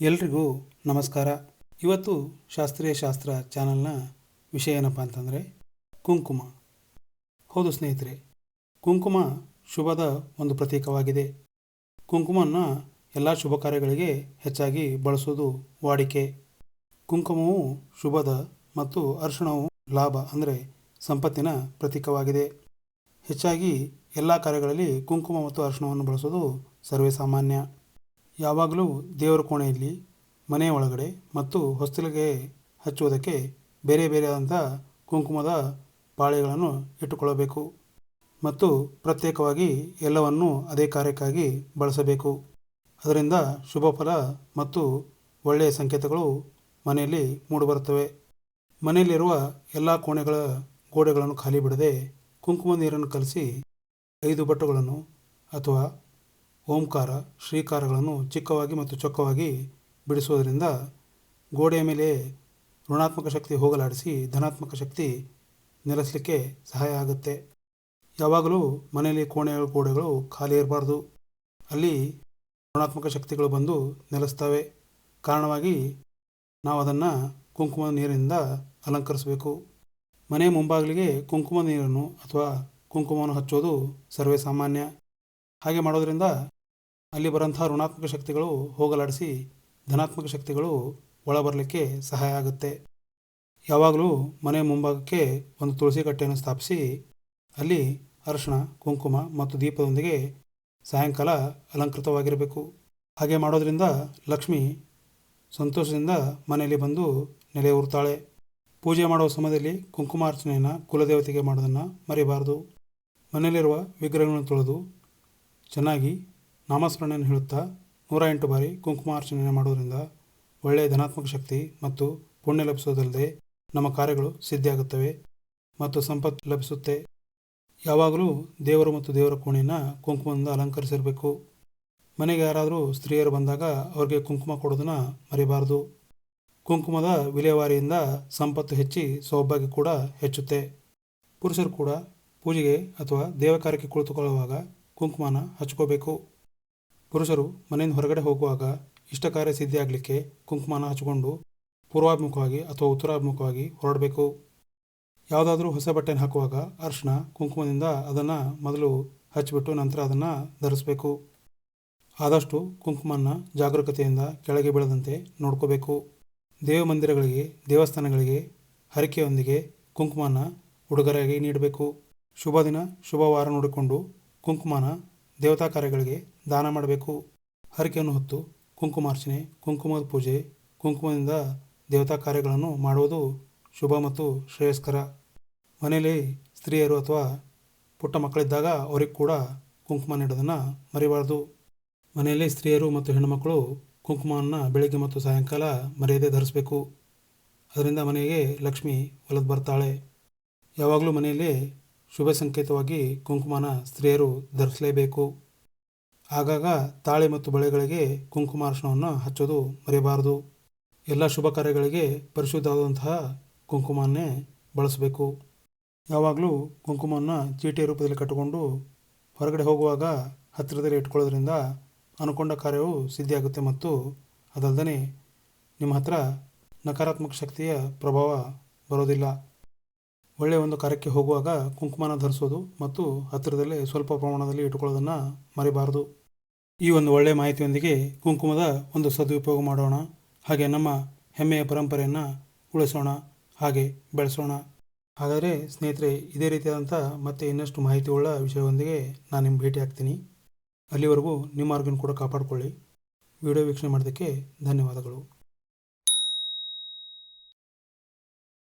ಎಲ್ರಿಗೂ ನಮಸ್ಕಾರ. ಇವತ್ತು ಶಾಸ್ತ್ರೀಯ ಶಾಸ್ತ್ರ ಚಾನಲ್ನ ವಿಷಯ ಏನಪ್ಪ ಅಂತಂದರೆ, ಕುಂಕುಮ. ಹೌದು ಸ್ನೇಹಿತರೆ, ಕುಂಕುಮ ಶುಭದ ಒಂದು ಪ್ರತೀಕವಾಗಿದೆ. ಕುಂಕುಮವನ್ನು ಎಲ್ಲ ಶುಭ ಕಾರ್ಯಗಳಿಗೆ ಹೆಚ್ಚಾಗಿ ಬಳಸೋದು ವಾಡಿಕೆ. ಕುಂಕುಮವು ಶುಭದ ಮತ್ತು ಅರ್ಶಣವು ಲಾಭ ಅಂದರೆ ಸಂಪತ್ತಿನ ಪ್ರತೀಕವಾಗಿದೆ. ಹೆಚ್ಚಾಗಿ ಎಲ್ಲ ಕಾರ್ಯಗಳಲ್ಲಿ ಕುಂಕುಮ ಮತ್ತು ಅರ್ಶಣವನ್ನು ಬಳಸೋದು ಸರ್ವೇ ಸಾಮಾನ್ಯ ಯಾವಾಗಲೂ ದೇವರ ಕೋಣೆಯಲ್ಲಿ, ಮನೆಯ ಒಳಗಡೆ ಮತ್ತು ಹೊಸ್ತಿಲಿಗೆ ಹಚ್ಚುವುದಕ್ಕೆ ಬೇರೆ ಬೇರೆಯಾದಂಥ ಕುಂಕುಮದ ಪಾಳೆಗಳನ್ನು ಇಟ್ಟುಕೊಳ್ಳಬೇಕು ಮತ್ತು ಪ್ರತ್ಯೇಕವಾಗಿ ಎಲ್ಲವನ್ನು ಅದೇ ಕಾರ್ಯಕ್ಕಾಗಿ ಬಳಸಬೇಕು. ಅದರಿಂದ ಶುಭ ಫಲ ಮತ್ತು ಒಳ್ಳೆಯ ಸಂಕೇತಗಳು ಮನೆಯಲ್ಲಿ ಮೂಡಿಬರುತ್ತವೆ. ಮನೆಯಲ್ಲಿರುವ ಎಲ್ಲ ಕೋಣೆಗಳ ಗೋಡೆಗಳನ್ನು ಖಾಲಿ ಬಿಡದೆ ಕುಂಕುಮ ನೀರನ್ನು ಕಲಸಿ ಐದು ಬಟ್ಟುಗಳನ್ನು ಅಥವಾ ಓಂಕಾರ, ಶ್ರೀಕಾರಗಳನ್ನು ಚಿಕ್ಕವಾಗಿ ಮತ್ತು ಚೊಕ್ಕವಾಗಿ ಬಿಡಿಸುವುದರಿಂದ ಗೋಡೆಯ ಮೇಲೆ ಋಣಾತ್ಮಕ ಶಕ್ತಿ ಹೋಗಲಾಡಿಸಿ ಧನಾತ್ಮಕ ಶಕ್ತಿ ನೆಲೆಸಲಿಕ್ಕೆ ಸಹಾಯ ಆಗುತ್ತೆ. ಯಾವಾಗಲೂ ಮನೆಯಲ್ಲಿ ಕೋಣೆಗಳು ಗೋಡೆಗಳು ಖಾಲಿ ಇರಬಾರ್ದು. ಅಲ್ಲಿ ಋಣಾತ್ಮಕ ಶಕ್ತಿಗಳು ಬಂದು ನೆಲೆಸ್ತವೆ. ಕಾರಣವಾಗಿ ನಾವು ಅದನ್ನು ಕುಂಕುಮ ನೀರಿನಿಂದ ಅಲಂಕರಿಸಬೇಕು. ಮನೆ ಮುಂಭಾಗಲಿಗೆ ಕುಂಕುಮ ನೀರನ್ನು ಅಥವಾ ಕುಂಕುಮವನ್ನು ಹಚ್ಚೋದು ಸರ್ವೇ ಸಾಮಾನ್ಯ. ಹಾಗೆ ಮಾಡೋದರಿಂದ ಅಲ್ಲಿ ಬರೋಂಥ ಋಣಾತ್ಮಕ ಶಕ್ತಿಗಳು ಹೋಗಲಾಡಿಸಿ ಧನಾತ್ಮಕ ಶಕ್ತಿಗಳು ಒಳ ಬರಲಿಕ್ಕೆ ಸಹಾಯ ಆಗುತ್ತೆ. ಯಾವಾಗಲೂ ಮನೆ ಮುಂಭಾಗಕ್ಕೆ ಒಂದು ತುಳಸಿ ಕಟ್ಟೆಯನ್ನು ಸ್ಥಾಪಿಸಿ ಅಲ್ಲಿ ಅರಿಶಿಣ, ಕುಂಕುಮ ಮತ್ತು ದೀಪದೊಂದಿಗೆ ಸಾಯಂಕಾಲ ಅಲಂಕೃತವಾಗಿರಬೇಕು. ಹಾಗೆ ಮಾಡೋದರಿಂದ ಲಕ್ಷ್ಮಿ ಸಂತೋಷದಿಂದ ಮನೆಯಲ್ಲಿ ಬಂದು ನೆಲೆಯೂರ್ತಾಳೆ ಪೂಜೆ ಮಾಡುವ ಸಮಯದಲ್ಲಿ ಕುಂಕುಮಾರ್ಚನೆಯನ್ನು ಕುಲದೇವತೆಗೆ ಮಾಡೋದನ್ನು ಮರೆಯಬಾರದು ಮನೆಯಲ್ಲಿರುವ ವಿಗ್ರಹಗಳನ್ನು ತೊಳೆದು ಚೆನ್ನಾಗಿ ನಾಮಸ್ಮರಣೆಯನ್ನು ಹೇಳುತ್ತಾ ನೂರ ಎಂಟು ಬಾರಿ ಕುಂಕುಮಾರ್ಚನೆಯನ್ನು ಮಾಡೋದರಿಂದ ಒಳ್ಳೆಯ ಧನಾತ್ಮಕ ಶಕ್ತಿ ಮತ್ತು ಪುಣ್ಯ ಲಭಿಸೋದಲ್ಲದೆ ನಮ್ಮ ಕಾರ್ಯಗಳು ಸಿದ್ಧಿಯಾಗುತ್ತವೆ ಮತ್ತು ಸಂಪತ್ತು ಲಭಿಸುತ್ತೆ. ಯಾವಾಗಲೂ ದೇವರು ಮತ್ತು ದೇವರ ಕೋಣೆಯನ್ನು ಕುಂಕುಮದಿಂದ ಅಲಂಕರಿಸಿರಬೇಕು. ಮನೆಗೆ ಯಾರಾದರೂ ಸ್ತ್ರೀಯರು ಬಂದಾಗ ಅವರಿಗೆ ಕುಂಕುಮ ಕೊಡೋದನ್ನು ಮರಿಬಾರದು. ಕುಂಕುಮದ ವಿಲೇವಾರಿಯಿಂದ ಸಂಪತ್ತು ಹೆಚ್ಚಿ ಸೌಭಾಗ್ಯ ಕೂಡ ಹೆಚ್ಚುತ್ತೆ. ಪುರುಷರು ಕೂಡ ಪೂಜೆಗೆ ಅಥವಾ ದೇವಕಾರ್ಯಕ್ಕೆ ಕುಳಿತುಕೊಳ್ಳುವಾಗ ಕುಂಕುಮನ ಹಚ್ಕೋಬೇಕು. ಪುರುಷರು ಮನೆಯಿಂದ ಹೊರಗಡೆ ಹೋಗುವಾಗ ಇಷ್ಟ ಕಾರ್ಯ ಸಿದ್ಧಿಯಾಗಲಿಕ್ಕೆ ಕುಂಕುಮನ ಹಚ್ಚಿಕೊಂಡು ಪೂರ್ವಾಭಿಮುಖವಾಗಿ ಅಥವಾ ಉತ್ತರಾಭಿಮುಖವಾಗಿ ಹೊರಡಬೇಕು. ಯಾವುದಾದ್ರೂ ಹೊಸ ಬಟ್ಟೆನ ಹಾಕುವಾಗ ಅರ್ಶಿನ, ಕುಂಕುಮದಿಂದ ಅದನ್ನು ಮೊದಲು ಹಚ್ಚಿಬಿಟ್ಟು ನಂತರ ಅದನ್ನು ಧರಿಸಬೇಕು. ಆದಷ್ಟು ಕುಂಕುಮನ ಜಾಗರೂಕತೆಯಿಂದ ಕೆಳಗೆ ಬೀಳದಂತೆ ನೋಡ್ಕೋಬೇಕು. ದೇವ ಮಂದಿರಗಳಿಗೆ ದೇವಸ್ಥಾನಗಳಿಗೆ, ಹರಿಕೆಯೊಂದಿಗೆ ಕುಂಕುಮನ ಉಡುಗೊರೆಯಾಗಿ ನೀಡಬೇಕು. ಶುಭ ದಿನ ಶುಭವಾರ ನೋಡಿಕೊಂಡು ಕುಂಕುಮನ ದೇವತಾ ಕಾರ್ಯಗಳಿಗೆ ದಾನ ಮಾಡಬೇಕು. ಹರಕೆಯನ್ನು ಹೊತ್ತು ಕುಂಕುಮಾರ್ಚನೆ, ಕುಂಕುಮದ ಪೂಜೆ, ಕುಂಕುಮದಿಂದ ದೇವತಾ ಕಾರ್ಯಗಳನ್ನು ಮಾಡುವುದು ಶುಭ ಮತ್ತು ಶ್ರೇಯಸ್ಕರ. ಮನೆಯಲ್ಲಿ ಸ್ತ್ರೀಯರು ಅಥವಾ ಪುಟ್ಟ ಮಕ್ಕಳಿದ್ದಾಗ ಅವರಿಗೆ ಕೂಡ ಕುಂಕುಮ ನೀಡೋದನ್ನು ಮರಿಬಾರ್ದು. ಮನೆಯಲ್ಲಿ ಸ್ತ್ರೀಯರು ಮತ್ತು ಹೆಣ್ಣುಮಕ್ಕಳು ಕುಂಕುಮವನ್ನು ಬೆಳಗ್ಗೆ ಮತ್ತು ಸಾಯಂಕಾಲ ಮರ್ಯಾದೆ ಧರಿಸಬೇಕು. ಅದರಿಂದ ಮನೆಗೆ ಲಕ್ಷ್ಮಿ ಒಲದು ಬರ್ತಾಳೆ. ಯಾವಾಗಲೂ ಮನೆಯಲ್ಲಿ ಶುಭ ಸಂಕೇತವಾಗಿ ಕುಂಕುಮನ ಸ್ತ್ರೀಯರು ಧರಿಸಲೇಬೇಕು. ಆಗಾಗ ತಾಳೆ ಮತ್ತು ಬಳೆಗಳಿಗೆ ಕುಂಕುಮ ಅರಿಶಿಣವನ್ನು ಹಚ್ಚೋದು ಮರೆಯಬಾರದು. ಎಲ್ಲ ಶುಭ ಕಾರ್ಯಗಳಿಗೆ ಪರಿಶುದ್ಧವಾದಂತಹ ಕುಂಕುಮನ್ನೇ ಬಳಸಬೇಕು. ಯಾವಾಗಲೂ ಕುಂಕುಮವನ್ನು ಚೀಟಿಯ ರೂಪದಲ್ಲಿ ಕಟ್ಟಿಕೊಂಡು ಹೊರಗಡೆ ಹೋಗುವಾಗ ಹತ್ತಿರದಲ್ಲಿ ಇಟ್ಕೊಳ್ಳೋದ್ರಿಂದ ಅನುಕೊಂಡ ಕಾರ್ಯವು ಸಿದ್ಧಿಯಾಗುತ್ತೆ ಮತ್ತು ಅದಲ್ಲದೆ ನಿಮ್ಮ ಹತ್ರ ನಕಾರಾತ್ಮಕ ಶಕ್ತಿಯ ಪ್ರಭಾವ ಬರೋದಿಲ್ಲ. ಒಳ್ಳೆಯ ಒಂದು ಕಾರ್ಯಕ್ಕೆ ಹೋಗುವಾಗ ಕುಂಕುಮನ ಧರಿಸೋದು ಮತ್ತು ಹತ್ತಿರದಲ್ಲೇ ಸ್ವಲ್ಪ ಪ್ರಮಾಣದಲ್ಲಿ ಇಟ್ಟುಕೊಳ್ಳೋದನ್ನು ಮರಿಬಾರದು. ಈ ಒಂದು ಒಳ್ಳೆಯ ಮಾಹಿತಿಯೊಂದಿಗೆ ಕುಂಕುಮದ ಒಂದು ಸದುಪಯೋಗ ಮಾಡೋಣ. ಹಾಗೆ ನಮ್ಮ ಹೆಮ್ಮೆಯ ಪರಂಪರೆಯನ್ನು ಉಳಿಸೋಣ. ಹಾಗೆ ಬೆಳೆಸೋಣ. ಹಾಗಾದರೆ ಸ್ನೇಹಿತರೆ, ಇದೇ ರೀತಿಯಾದಂಥ ಮತ್ತೆ ಇನ್ನಷ್ಟು ಮಾಹಿತಿಯುಳ್ಳ ವಿಷಯವೊಂದಿಗೆ ನಾನು ನಿಮ್ಗೆ ಭೇಟಿ ಆಗ್ತೀನಿ. ಅಲ್ಲಿವರೆಗೂ ನಿಮ್ಮ ಆರೋಗ್ಯನ ಕೂಡ ಕಾಪಾಡಿಕೊಳ್ಳಿ. ವಿಡಿಯೋ ವೀಕ್ಷಣೆ ಮಾಡೋದಕ್ಕೆ ಧನ್ಯವಾದಗಳು.